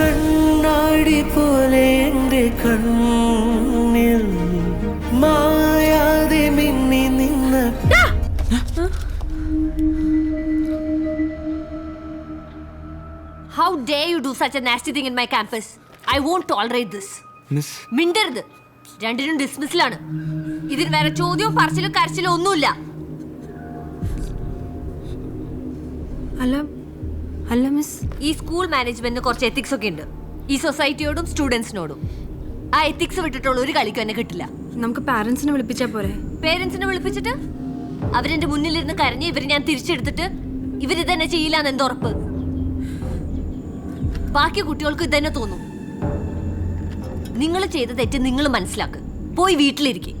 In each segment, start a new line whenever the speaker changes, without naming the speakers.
കണ്ണാടി പോലെ എന്റെ കണ്ണിൽ മായാതെ മിന്നി നിന്ന
how dare you do such a nasty thing in my campus? I won't tolerate this.
Miss
മിണ്ടരുത്. രണ്ടിനും ഡിസ്മിസിലാണ് ഇതിന് വേറെ ചോദ്യവും പറച്ചിലും കരച്ചിലും ഒന്നുമില്ല.
അല്ല അല്ല മിസ്
ഈ സ്കൂൾ മാനേജ്മെന്റിന് കുറച്ച് എത്തിക്സ് ഒക്കെ ഉണ്ട്. ഈ സൊസൈറ്റിയോടും സ്റ്റുഡൻസിനോടും ആ എത്തിക്സ് വിട്ടിട്ടുള്ള ഒരു കളിക്കും എന്നെ കിട്ടില്ല.
നമുക്ക് പാരന്റ്സിനെ വിളിപ്പിച്ചാ പോരെ?
പേരൻസിനെ വിളിപ്പിച്ചിട്ട്? അവരെന്റെ മുന്നിലിരുന്ന് കരഞ്ഞ് ഇവർ ഞാൻ തിരിച്ചെടുത്തിട്ട് ഇവർ ഇതന്നെ ചെയ്യില്ല എന്ന് എന്തുറപ്പ് ബാക്കി കുട്ടികൾക്ക് ഇതന്നെ തോന്നും. നിങ്ങൾ ചെയ്ത തെറ്റ് നിങ്ങൾ മനസ്സിലാക്ക്. പോയി വീട്ടിലിരിക്കും.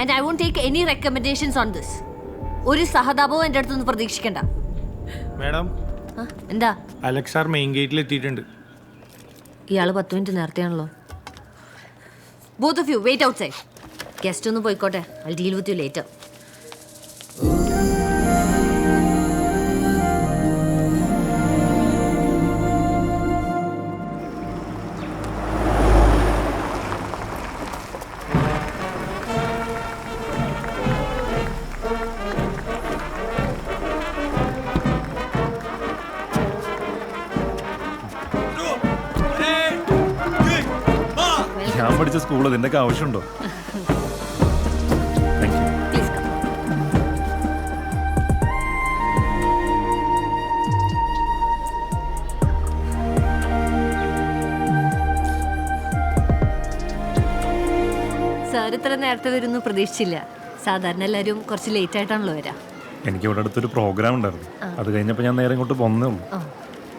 And I won't take any recommendations on this ഒരു സഹതാപവും എന്റെ അടുത്തൊന്നും പ്രതീക്ഷിക്കണ്ട.
മാഡം
എന്താ?
അലക്സ് സാർ മെയിൻ ഗേറ്റിൽ എത്തിയിട്ടുണ്ട്
ഇയാൾ പത്ത് minute നേരത്തെയാണല്ലോ. Both of you wait outside guest ഒന്ന് പോയിക്കോട്ടെ. I deal with you later
school ഇതിന്റെയൊക്കെ ആവശ്യമുണ്ടോ?
സാർ ഇത്ര നേരത്തെ വരുന്നു പ്രതീക്ഷിച്ചില്ല. സാധാരണ എല്ലാവരും കുറച്ച് ലേറ്റ് ആയിട്ടാണല്ലോ വരാ.
എനിക്ക് ഇവിടെ അടുത്തൊരു പ്രോഗ്രാം ഉണ്ടായിരുന്നു. അത് കഴിഞ്ഞപ്പോൾ ഞാൻ നേരെ ഇങ്ങോട്ട് വന്നേ ഉള്ളൂ.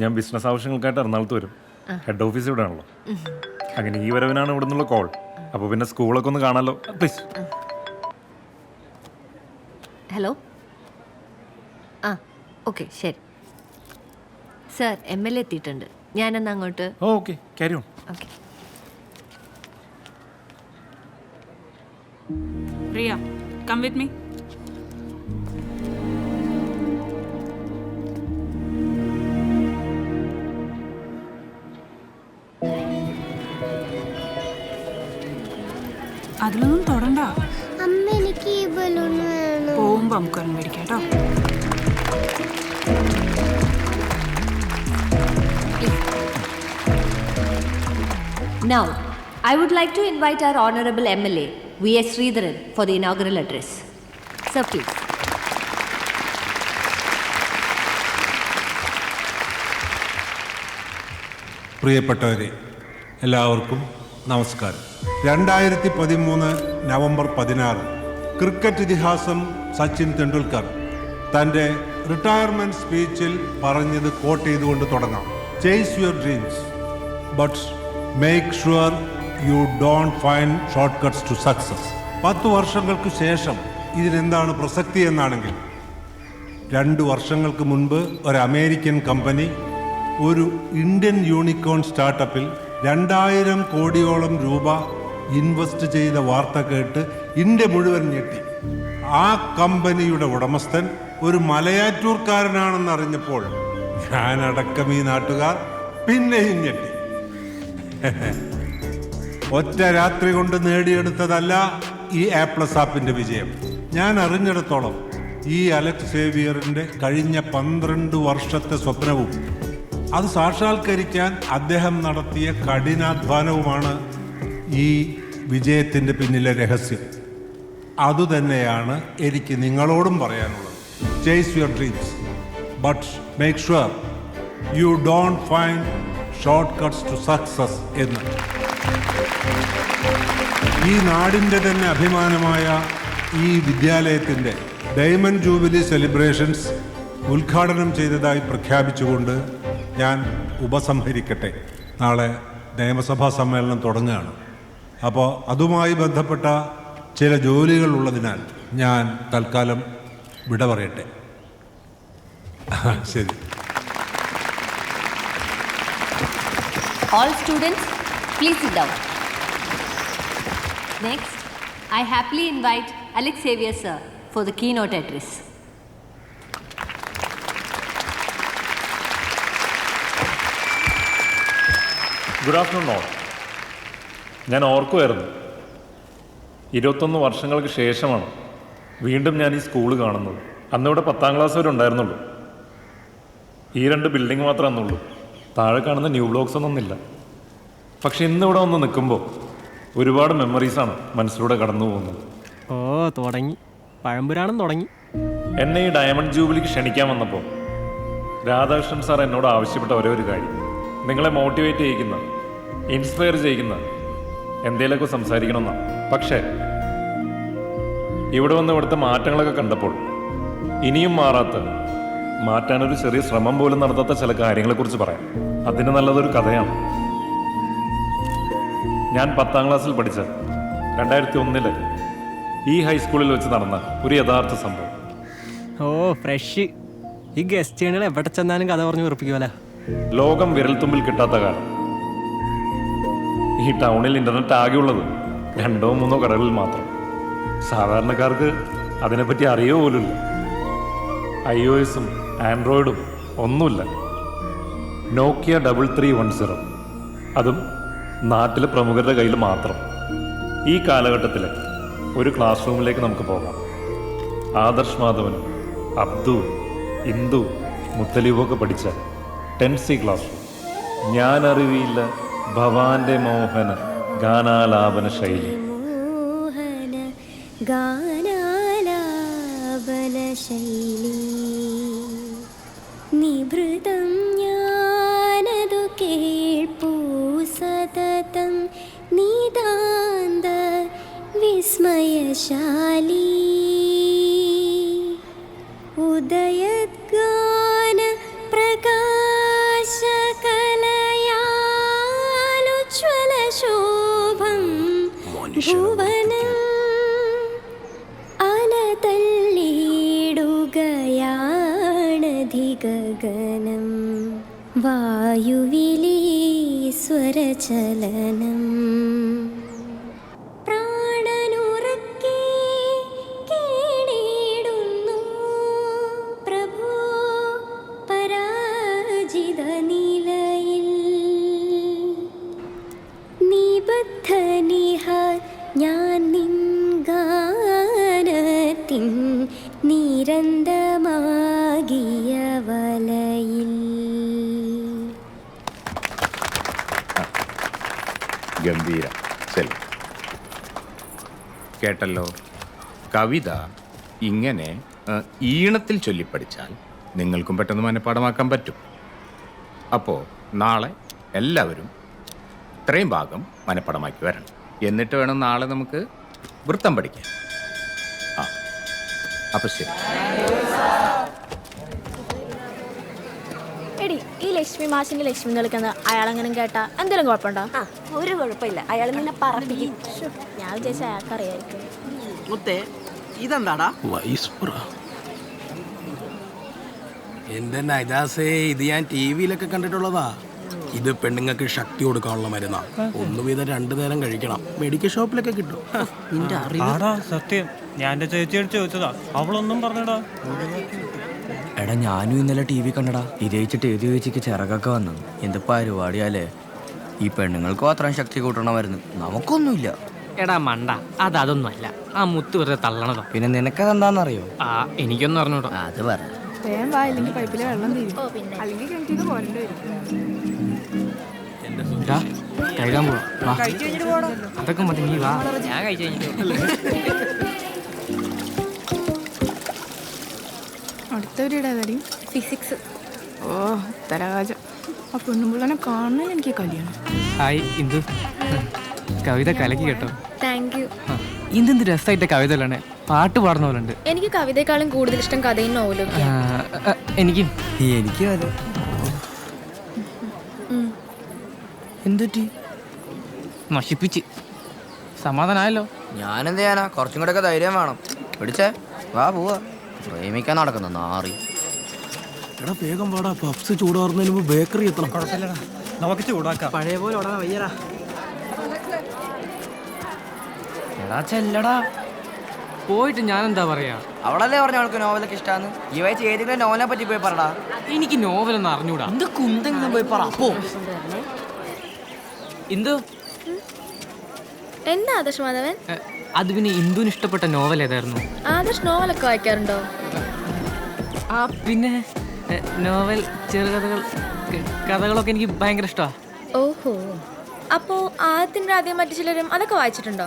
ഞാൻ ബിസിനസ് ആവശ്യങ്ങൾക്കായിട്ട് എറണാകുളത്ത് വരും. ഹെഡ് ഓഫീസ് ഇവിടെ ആണല്ലോ അങ്ങനെ ഈ വരവിനാണ് ഇവിടെ നിന്നുള്ള കോൾ അപ്പോൾ പിന്നെ സ്കൂളൊക്കെ ഒന്ന് കാണാമല്ലോ പ്ലീസ്
ഹലോ ആ ഓക്കെ ശരി. സാർ എം എൽ എ എത്തിയിട്ടുണ്ട്. ഞാനെന്നാ അങ്ങോട്ട്?
Okay carry on
okay
Riya, come with me. അതിലൊന്നും തൊടണ്ട.
പോകുമ്പോ നമുക്ക്
മേടിക്കാട്ടോ now I would
like to invite our honourable M L A V S Sreedharan for the inaugural address sir please
പ്രിയപ്പെട്ടവരെ എല്ലാവർക്കും നമസ്കാരം. രണ്ടായിരത്തി പതിമൂന്ന് നവംബർ പതിനാറ് ക്രിക്കറ്റ് ഇതിഹാസം സച്ചിൻ തെണ്ടുൽക്കർ തന്റെ റിട്ടയർമെന്റ് സ്പീച്ചിൽ പറഞ്ഞത് കോട്ട് ചെയ്തുകൊണ്ട് തുടങ്ങാം. Chase your dreams but make sure you don't find shortcuts to success പത്ത് വർഷങ്ങൾക്ക് ശേഷം ഇതിനെന്താണ് പ്രസക്തി എന്നാണെങ്കിൽ രണ്ട് വർഷങ്ങൾക്ക് മുൻപ് ഒരു അമേരിക്കൻ കമ്പനി ഒരു ഇന്ത്യൻ യൂണിക്കോൺ സ്റ്റാർട്ടപ്പിൽ രണ്ടായിരം കോടിയോളം രൂപ ഇൻവെസ്റ്റ് ചെയ്ത വാർത്ത കേട്ട് ഇന്ത്യ മുഴുവൻ ഞെട്ടി. ആ കമ്പനിയുടെ ഉടമസ്ഥൻ ഒരു മലയാറ്റൂർക്കാരനാണെന്ന് അറിഞ്ഞപ്പോൾ ഞാനടക്കം ഈ നാട്ടുകാർ പിന്നെയും ഞെട്ടി. ഒറ്റ രാത്രി കൊണ്ട് നേടിയെടുത്തതല്ല ഈ ആപ്ലസ് പ്ലസ് ആപ്പിന്റെ വിജയം. ഞാൻ അറിഞ്ഞിടത്തോളം ഈ അലക്സ് സേവിയറിന്റെ കഴിഞ്ഞ പന്ത്രണ്ട് വർഷത്തെ സ്വപ്നവും അത് സാക്ഷാത്കരിക്കാൻ അദ്ദേഹം നടത്തിയ കഠിനാധ്വാനവുമാണ് ഈ വിജയത്തിന്റെ പിന്നിലെ രഹസ്യം. അതുതന്നെയാണ് എനിക്ക് നിങ്ങളോടും പറയാനുള്ളത്. Chase your dreams but make sure you don't find shortcuts to success എന്ന്. ഈ നാടിന്റെ തന്നെ അഭിമാനമായ ഈ വിദ്യാലയത്തിന്റെ ഡയമണ്ട് ജൂബിലി സെലിബ്രേഷൻസ് ഉദ്ഘാടനം ചെയ്തതായി പ്രഖ്യാപിച്ചുകൊണ്ട് ഞാൻ ഉപസംഹരിക്കട്ടെ. നാളെ നിയമസഭാ സമ്മേളനം തുടങ്ങുകയാണ്. അപ്പോൾ അതുമായി ബന്ധപ്പെട്ട ചില ജോലികൾ ഉള്ളതിനാൽ ഞാൻ തൽക്കാലം വിട പറയട്ടെ. ശരി.
All students please next I happily invite Alex Xavier sir for the keynote address
good afternoon all ഞാൻ ഓർക്കുമായിരുന്നു ഇരുപത്തൊന്ന് വർഷങ്ങൾക്ക് ശേഷമാണ് വീണ്ടും ഞാൻ ഈ സ്കൂൾ കാണുന്നത്. അന്നിവിടെ പത്താം ക്ലാസ് വരെ ഉണ്ടായിരുന്നുള്ളൂ. ഈ രണ്ട് ബിൽഡിംഗ് മാത്രമേ അന്നുള്ളൂ. താഴെ കാണുന്ന ന്യൂ ബ്ലോക്സ് ഒന്നൊന്നില്ല പക്ഷെ ഇന്നിവിടെ വന്ന് നിൽക്കുമ്പോൾ ഒരുപാട് മെമ്മറീസാണ് മനസ്സിലൂടെ കടന്നു പോകുന്നത്.
ഓ തുടങ്ങി. പഴമ്പുരാണം തുടങ്ങി.
എന്നെ ഈ ഡയമണ്ട് ജൂബിലിക്ക് ക്ഷണിക്കാൻ വന്നപ്പോൾ രാധാകൃഷ്ണൻ സാർ എന്നോട് ആവശ്യപ്പെട്ട ഒരേ ഒരു കാര്യം. നിങ്ങളെ മോട്ടിവേറ്റ് ചെയ്യിക്കുന്ന ഇൻസ്പയർ ചെയ്യിക്കുന്ന എന്തേലൊക്കെ സംസാരിക്കണമെന്നാണ് പക്ഷേ ഇവിടെ വന്ന് ഇവിടുത്തെ മാറ്റങ്ങളൊക്കെ കണ്ടപ്പോൾ ഇനിയും മാറാത്ത മാറ്റാനൊരു ചെറിയ ശ്രമം പോലും നടത്താത്ത ചില കാര്യങ്ങളെക്കുറിച്ച് പറയാം. അതിന് നല്ലതൊരു കഥയാണ്. ഞാൻ പത്താം ക്ലാസ്സിൽ പഠിച്ച രണ്ടായിരത്തി ഒന്നിൽ ഈ ഹൈസ്കൂളിൽ വെച്ച് നടന്ന ഒരു യഥാർത്ഥ സംഭവം.
Oh fresh. ഈ ഗസ്റ്റുകൾ എവിടെ ചെന്നാലും കഥ പറഞ്ഞു ഉറപ്പിക്കുമല്ലോ
ലോകം വിരൽത്തുമ്പിൽ കിട്ടാത്ത കാലം. ഈ ടൗണിൽ ഇന്റർനെറ്റ് ആകെ ഉള്ളത് രണ്ടോ മൂന്നോ കടകളിൽ മാത്രം. സാധാരണക്കാർക്ക് അതിനെപ്പറ്റി അറിയോ പോലുമില്ല. ഐ ഒ എസും ആൻഡ്രോയിഡും ഒന്നുമില്ല. Nokia double three one zero അതും നാട്ടിലെ പ്രമുഖരുടെ കയ്യിൽ മാത്രം. ഈ കാലഘട്ടത്തിൽ ഒരു ക്ലാസ് റൂമിലേക്ക് നമുക്ക് പോകാം. ആദർശ് മാധവനും അബ്ദു ഇന്ദു മുത്തലീബൊക്കെ പഠിച്ച ടെൻ സി ക്ലാസ് റൂം ഞാൻ അറിവിയില്ല ഭവാന്റെ മോഹന ഗാനാലാപന ശൈലി.
ഗാനാലാപന ശൈലി. നിഭൃതം ഞാനതു കേൾപ്പൂ സതതം നിതാന്ത വിസ്മയശാലി. ഉദയഗാന വായുവിലീ
ഗംഭീര. ശരി കേട്ടല്ലോ? കവിത ഇങ്ങനെ ഈണത്തിൽ ചൊല്ലിപ്പഠിച്ചാൽ നിങ്ങൾക്കും പെട്ടെന്ന് മനഃപ്പാടമാക്കാൻ പറ്റും. അപ്പോൾ നാളെ എല്ലാവരും ഇത്രയും ഭാഗം മനഃപ്പാടമാക്കി വരണം. എന്നിട്ട് വേണം നാളെ നമുക്ക് വൃത്തം പഠിക്കാൻ. ആ അപ്പം ശരി
എടി ഈ ലക്ഷ്മി മാഷിന്റെ ലക്ഷ്മി നിൽക്കുന്ന അയാളെങ്ങനെ കേട്ടാ? എന്തെങ്കിലും കുഴപ്പമുണ്ടോ? ഒരു കുഴപ്പമില്ല. അയാൾ നിന്നെ പറപ്പിക്കും. ഞാൻ വിചാരിച്ച അയാൾക്ക് അറിയായിരിക്കും
മുത്തേ ഇതെന്താടാ?
എന്റെ നജാസേ ഇത് ഞാൻ ടി വിയിലൊക്കെ കണ്ടിട്ടുള്ളതാ. ഇത് പെണ്ണുങ്ങൾക്ക് ശക്തി കൊടുക്കാനുള്ള മരുന്നാ. ഒന്ന് വീതം രണ്ടു നേരം കഴിക്കണം. മെഡിക്കൽ ഷോപ്പിലൊക്കെ കിട്ടും.
ആടാ സത്യം. ഞാൻ എന്റെ ചേച്ചിയോട് ചോദിച്ചതാ. അവളൊന്നും പറഞ്ഞടാ.
എടാ ഞാനും ഇന്നലെ ടി വി കണ്ടടാ. ഇത് വെച്ചിട്ട് ഏത് ചേച്ചിക്ക് ചിറകൊക്കെ വന്നു. എന്ത് പരിപാടിയാലേ? ഈ പെണ്ണുങ്ങൾക്ക് മാത്രം ശക്തി കൂട്ടണമായിരുന്നു. നമുക്കൊന്നുമില്ല.
എടാ മണ്ട. അത് അതൊന്നും അല്ല ആ മുത്ത് വെറുതെ തള്ളണതോ.
പിന്നെ നിനക്കത് എന്താന്നറിയോ
ആ എനിക്കൊന്നും അറിഞ്ഞൂടാ
അത് പറ.
കഴിക്കാൻ പോവാ. അതൊക്കെ മതി നീ വാ. ഞാൻ കഴിച്ചു
അടുത്തവരുടെ കാര്യം
ഫിസിക്സ്
ഓ ഉത്തരകാജം ആ പെണ്ണുമ്പിള്ളനെ കാണാൻ എനിക്ക് കല്യാണം.
ഹായ് ഇന്ദു. കവിത കലക്കി കേട്ടോ.
താങ്ക് യു
ഇന്തെന്ത് രസമായിട്ട് കവിത അല്ലേ പാട്ട് പാടുന്ന പോലെ ഉണ്ട്
എനിക്ക് കവിതയെക്കാളും കൂടുതൽ ഇഷ്ടം കഥയും നോവലും
എനിക്കും.
എനിക്കും അതെ. എന്തുറ്റി
നശിപ്പിച്ച്. സമാധാനമായല്ലോ
ഞാനെന്ത് ചെയ്യാനാ? കുറച്ചും കൂടെ ഒക്കെ ധൈര്യം വേണം. പിടിച്ചേ. വാ പോവാ. പ്രേമിക്കാൻ നടക്കുന്ന. നാറി
എടാ വേഗം വാടാ. പപ്സ് ചൂടാറുന്നതിന് മുമ്പ് ബേക്കറി എത്തണം.
നമുക്ക് ചൂടാക്കാം. പഴയ പോലെ ഓടാൻ വയ്യടാ.
എടാ ചെല്ലടാ.
പോയിട്ട് ഞാൻ എന്താ പറയാ?
അവളല്ലേ പറഞ്ഞ അവൾക്ക് നോവലൊക്കെ ഇഷ്ടാന്ന്? ഈ വയസ്സ് ഏതെങ്കിലും നോവലിനെ പറ്റി പോയി പറടാ.
എനിക്ക് നോവലൊന്നും അറിഞ്ഞൂടാ.
എന്ത് കുന്തെങ്കിലും പോയി പറ. പോ.
ഇന്ദു
എന്താ ആദർശ് മാധവൻ?
അത് പിന്നെ ഇന്ദുവിന് ഇഷ്ടപ്പെട്ട നോവൽ ഏതായിരുന്നു?
ആദർശ് നോവലൊക്കെ വായിക്കാറുണ്ടോ?
ആ പിന്നെ നോവൽ ചെറുകഥകൾ കഥകളൊക്കെ എനിക്ക് ഭയങ്കര ഇഷ്ടമാണ്
ഓഹോ. അപ്പോ ആദ്യത്തിന്റെ ആദ്യം മറ്റു ചിലരും അതൊക്കെ വായിച്ചിട്ടുണ്ടോ?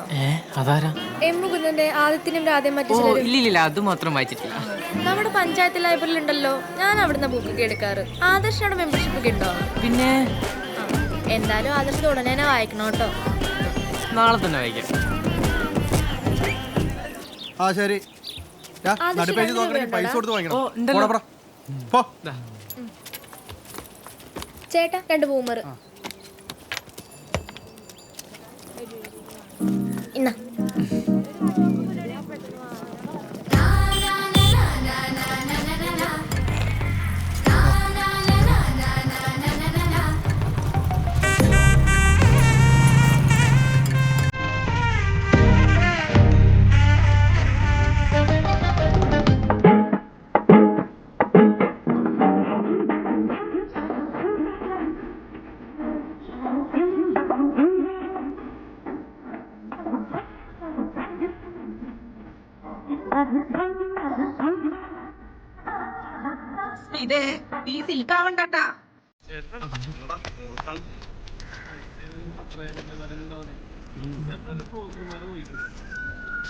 അതാരാ?
എം മുകുന്ദന്റെ ആദ്യത്തിനും ആദ്യം മറ്റു ചിലരും.
ഇല്ല ഇല്ല അത് മാത്രം വായിച്ചിട്ടില്ല.
നമ്മുടെ പഞ്ചായത്ത് ലൈബ്രറിയിൽ ഉണ്ടല്ലോ ഞാൻ അവിടുന്ന് ബുക്കൊക്കെ എടുക്കാറ്. ആദർശിനോട് മെമ്പർഷിപ്പ് ഒക്കെ ഉണ്ടോ?
പിന്നെ?
എന്തായാലും ആദർശ് ഉടനെ വായിക്കണം കേട്ടോ.
നാളെ തന്നെ വായിക്കാം
ആ ശരി.
ആദർശ്
നടുപ്പേജ് നോക്കണമെങ്കിൽ പൈസ കൊടുത്ത് വാങ്ങിക്കണം. പോടാ, പോടാ. പോ.
ദാ.
ചേട്ടാ രണ്ട് ബൂമർ ഇന്നാ.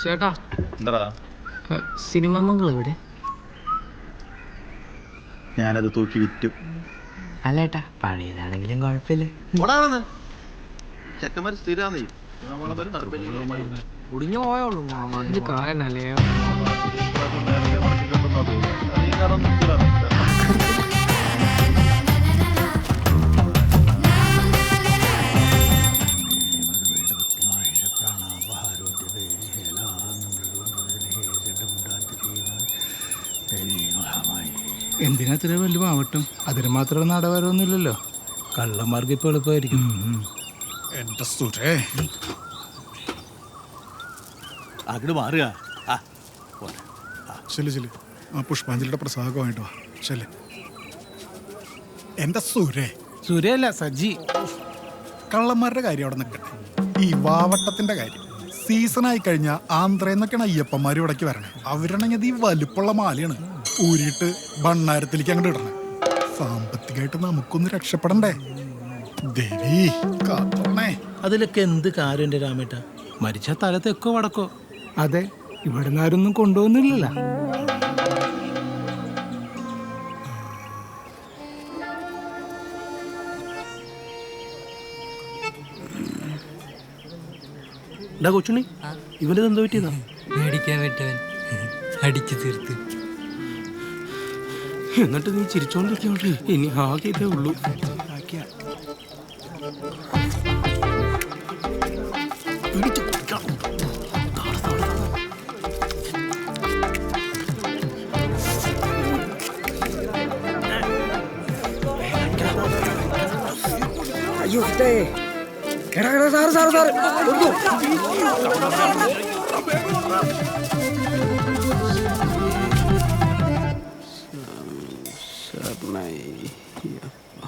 ചേട്ടാ
എന്താടാ?
സിനിമ മംഗൾ എവിടെ?
ഞാനത് തൂക്കി വിറ്റു.
അല്ല ഏട്ടാ പഴയതാണെങ്കിലും കുഴപ്പമില്ല.
ചെക്കന്മാർ സ്ഥിരാന്നേ.
ഒടിഞ്ഞു പോയോളൂ കാരണല്ലേ
എന്തിനാ ഇത്ര വലിയ പാവട്ടും അതിന് മാത്രം നടവരൊന്നുമില്ലല്ലോ കള്ളന്മാർക്ക് ഇപ്പൊ എളുപ്പമായിരിക്കും.
എന്റെ സുരേ അങ്ങോട്ട് മാറുക.
ശരി ശരി ആ. പുഷ്പാഞ്ജലിയുടെ പ്രസാദമായിട്ട് വാ. ശരി എന്റെ സുരേ
സുരയല്ല സജി
കള്ളന്മാരുടെ കാര്യം അവിടെ നിൽക്കട്ടെ ഈ വാവട്ടത്തിന്റെ കാര്യം. സീസണായി കഴിഞ്ഞാൽ ആന്ധ്രയെന്നൊക്കെയാണ് അയ്യപ്പന്മാർ ഇവിടേക്ക് വരണേ. അവരാണെങ്കിൽ ഈ വലുപ്പുള്ള മാലയാണ്. ഊരിയിട്ട് ഭണ്ണാരത്തിലേക്ക് അങ്ങോട്ട് ഇടണേ. സാമ്പത്തികമായിട്ട് നമുക്കൊന്ന് രക്ഷപ്പെടണ്ടേ? ദേവി കാത്തോണേ.
അതിലൊക്കെ എന്ത് കാര്യം എന്റെ രാമേട്ട? മരിച്ച തലത്തെക്കോ തെക്കോ വടക്കോ? അതെ ഇവിടെ നിന്ന് ആരൊന്നും കൊണ്ടുപോകുന്നില്ല ഡാ കൊച്ചുണ്ണി ഇവനിത് എന്തോ പറ്റിയതാ?
മേടിക്കാൻ വിട്ടവൻ. അടിച്ചു തീർത്ത്.
എന്നിട്ട് നീ ചിരിച്ചോണ്ടിരിക്കോണ്ട് ഇനി ആകെ ഇതേ ഉള്ളൂ.
Sir sir sir. കൊടുക്കൂ.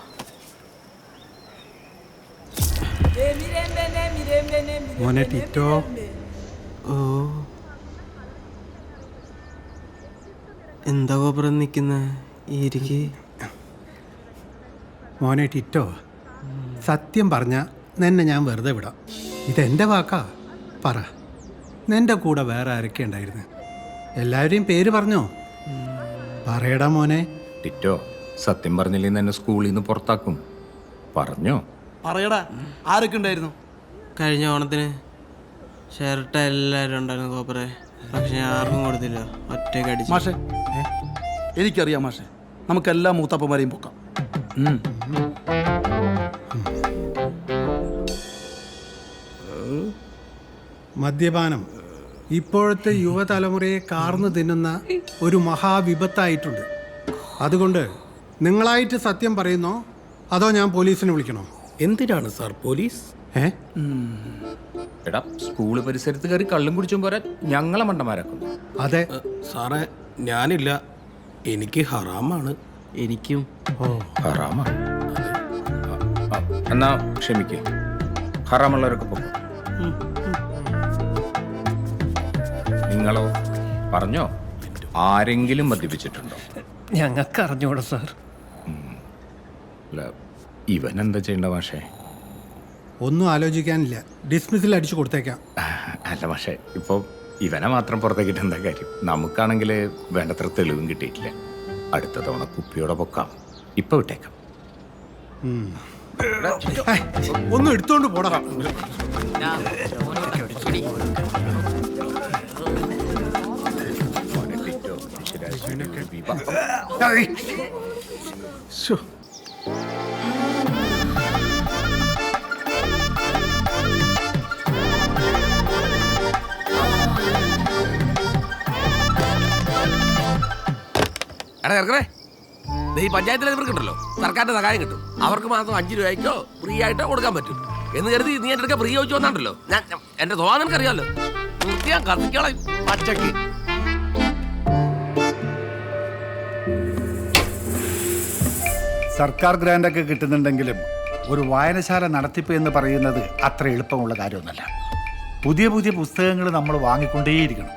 മോനെ ടിറ്റോ. ഓ. എന്താ ഗോപുരം നിൽക്കുന്ന? ഇരിക്ക്.
മോനെ ടിറ്റോ സത്യം പറഞ്ഞ നിന്നെ ഞാൻ വെറുതെ വിടാം. ഇതെന്റെ വാക്കാ? പറ. നിന്റെ കൂടെ വേറെ ആരൊക്കെ ഉണ്ടായിരുന്നു? എല്ലാവരെയും പേര് പറഞ്ഞോ? പറയടാ മോനെ.
ടിറ്റോ സത്യം പറഞ്ഞില്ലെങ്കിൽ എന്നെ സ്കൂളിൽ നിന്ന് പുറത്താക്കും. പറഞ്ഞോ?
പറയടാ ആരൊക്കെ ഉണ്ടായിരുന്നു? കഴിഞ്ഞ ഓണത്തിന് ഷർട്ട് എല്ലാവരും ഉണ്ടായിരുന്നു കോപ്പറെ. പക്ഷെ ആർക്കും കൊടുത്തില്ല. ഒറ്റയ്ക്ക് അടിച്ചു.
മാഷെ എനിക്കറിയാം മാഷെ. നമുക്കെല്ലാ മൂത്തപ്പന്മാരെയും പൊക്കാം.
മദ്യപാനം. ഇപ്പോഴത്തെ യുവതലമുറയെ കാർന്നു തിന്നുന്ന ഒരു മഹാവിപത്തായിട്ടുണ്ട്. അതുകൊണ്ട് നിങ്ങളായിട്ട് സത്യം പറയുന്നോ? അതോ ഞാൻ പോലീസിനെ വിളിക്കണോ?
എന്തിനാണ് സാർ പോലീസ്?
ഏ?
എടാ സ്കൂൾ പരിസരത്ത് കയറി കള്ളും കുടിച്ചും പോരാ ഞങ്ങളെ മണ്ടന്മാരാക്കും.
അതെ.
സാറേ ഞാനില്ല. എനിക്ക് ഹറാമാണ്.
എനിക്കും.
ഓ.
ഹറാമാ. എന്നാ ക്ഷമിക്കേ. ഹറാമുള്ളവരൊക്കെ പോകും നിങ്ങളോ പറഞ്ഞോ? ആരെങ്കിലും മദ്യപിച്ചിട്ടുണ്ടോ?
ഞങ്ങൾക്ക് അറിഞ്ഞൂടാ സാർ.
അല്ല ഇവൻ എന്താ ചെയ്യേണ്ട മാഷേ?
ഒന്നും ആലോചിക്കാനില്ല. ഡിസ്മിസിൽ അടിച്ചു കൊടുത്തേക്കാം.
അല്ല പക്ഷേ ഇപ്പോൾ ഇവനെ മാത്രം പുറത്തേക്കിട്ട് എന്താ കാര്യം? നമുക്കാണെങ്കിൽ വേണ്ടത്ര തെളിവും കിട്ടിയിട്ടില്ല. അടുത്ത തവണ കുപ്പിയോടെ പൊക്കാം. ഇപ്പൊ വിട്ടേക്കാം.
ഒന്ന് എടുത്തോണ്ട് പോടാ. ശ്ശോ.
എടാ ചെറുക്കണേ ദേ ഈ പഞ്ചായത്തിലെ ഇവർക്കുണ്ടല്ലോ സർക്കാരിന്റെ സഹായം കിട്ടും. അവർക്ക് മാത്രം അഞ്ച് രൂപയ്ക്കോ ഫ്രീ ആയിട്ടോ കൊടുക്കാൻ പറ്റും. എന്ന് കരുതി നീ അടുക്ക ഫ്രീ ചോദിച്ചു വന്നാണ്ടല്ലോ. ഞാൻ എന്റെ സ്വഭാവം അറിയാമല്ലോ കത്തിക്കോളാം പച്ചക്ക്.
സർക്കാർ ഗ്രാൻഡൊക്കെ കിട്ടുന്നുണ്ടെങ്കിലും ഒരു വായനശാല നടത്തിപ്പ് എന്ന് പറയുന്നത് അത്ര എളുപ്പമുള്ള കാര്യമൊന്നുമല്ല. പുതിയ പുതിയ പുസ്തകങ്ങൾ നമ്മൾ വാങ്ങിക്കൊണ്ടേയിരിക്കണം.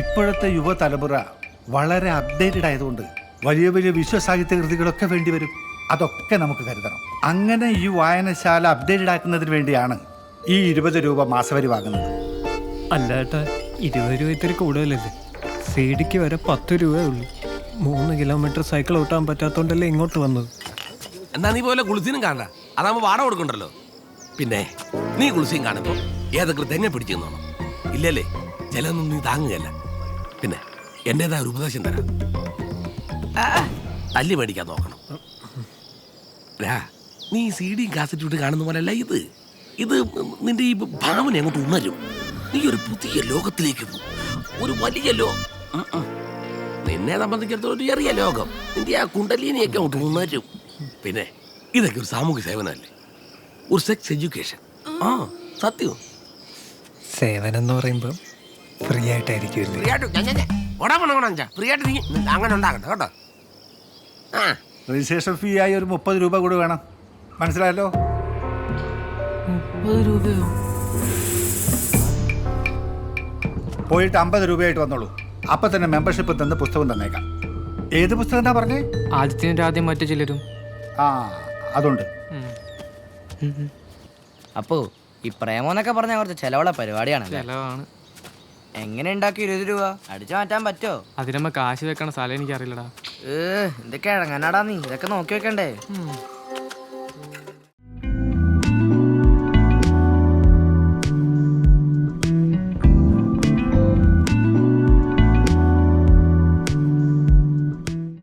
ഇപ്പോഴത്തെ യുവതലമുറ വളരെ അപ്ഡേറ്റഡ് ആയതുകൊണ്ട് വലിയ വലിയ വിശ്വസാഹിത്യ കൃതികളൊക്കെ വേണ്ടി വരും. അതൊക്കെ നമുക്ക് കരുതണം. അങ്ങനെ ഈ വായനശാല അപ്ഡേറ്റഡ് ആക്കുന്നതിന് വേണ്ടിയാണ് ഈ ഇരുപത് രൂപ മാസവരി വാങ്ങുന്നത്.
അല്ല ഏട്ടാ ഇരുപത് രൂപ ഇത്തിരി കൂടുതലല്ലേ? സി ഡിക്ക് വരെ പത്ത് രൂപയേ ഉള്ളൂ. മൂന്ന് കിലോമീറ്റർ സൈക്കിൾ ഓട്ടാൻ പറ്റാത്തോണ്ടല്ലേ ഇങ്ങോട്ട് വന്നത്.
എന്നാ നീ പോലെ കുളിസിനും കാണണ്ട. അതാകുമ്പോ വാടക കൊടുക്കണ്ടല്ലോ. പിന്നെ നീ കുളിസിയും കാണുമ്പോൾ ഏതൊക്കെ തെങ്ങ പിടിച്ചു നോണം ഇല്ലല്ലേ? ചിലതൊന്നും നീ താങ്ങുകയല്ല. പിന്നെ എന്റേതായ ഒരു ഉപദേശം തരാം. ആ, തല്ലി മേടിക്കാൻ നോക്കണം. രാ, നീ സി ഡിയും കാസറ്റ് ഇട്ട് കാണുന്ന പോലെയല്ല ഇത്? ഇത് നിന്റെ ഈ ഭാവന അങ്ങോട്ട് ഉണരും. നീ ഒരു പുതിയ ലോകത്തിലേക്ക് പോകും ഒരു വലിയ ലോകം. നിന്നെ സംബന്ധിച്ചിടത്തോളം ഒരു ചെറിയ ലോകം. നിന്റെ ആ കുണ്ടലിനിയൊക്കെ അങ്ങോട്ട് ഉണരും. പിന്നെ ഇതൊക്കെ ഒരു സാമൂഹ്യ സേവനമല്ലേ? ഒരു സെക്സ് എഡ്യൂക്കേഷൻ ആ സത്യം
സേവനം എന്ന് പറയുമ്പോൾ ഫ്രീ ആയിട്ടായിരിക്കും
ഫ്രീ ആയിട്ട്. ഫ്രീ ആയിട്ട് അങ്ങനെ ഉണ്ടാകണ്ട കേട്ടോ. ആ.
രജിസ്ട്രേഷൻ ഫീ ആയി ഒരു മുപ്പത് രൂപ കൂടി വേണം. മനസ്സിലായല്ലോ?
മുപ്പത് രൂപയോ?
പോയിട്ട് അമ്പത് രൂപയായിട്ട് വന്നോളൂ. അപ്പൊ തന്നെ മെമ്പർഷിപ്പ് തന്ന് പുസ്തകം തന്നേക്കാം. ഏത് പുസ്തകം എന്നാ പറഞ്ഞേ?
ആദ്യത്തിന് ആദ്യം മറ്റു ചിലരും.
ആ അതുണ്ട്.
അപ്പോ ഈ പ്രേമം എന്നൊക്കെ പറഞ്ഞ കുറച്ച് ചെലവുള്ള പരിപാടിയാണ്
ചെലവാണ്.
എങ്ങനെ ഉണ്ടാക്കി ഇരുപത് രൂപ? അടിച്ചു മാറ്റാൻ പറ്റോ?
അതിനമ്മ കാശ് വെക്കണ സ്ഥലം എനിക്കറിയില്ലടാ.
ഏ എന്തൊക്കെ ഇറങ്ങാനാടാ നീ? ഇതൊക്കെ നോക്കി വെക്കണ്ടേ?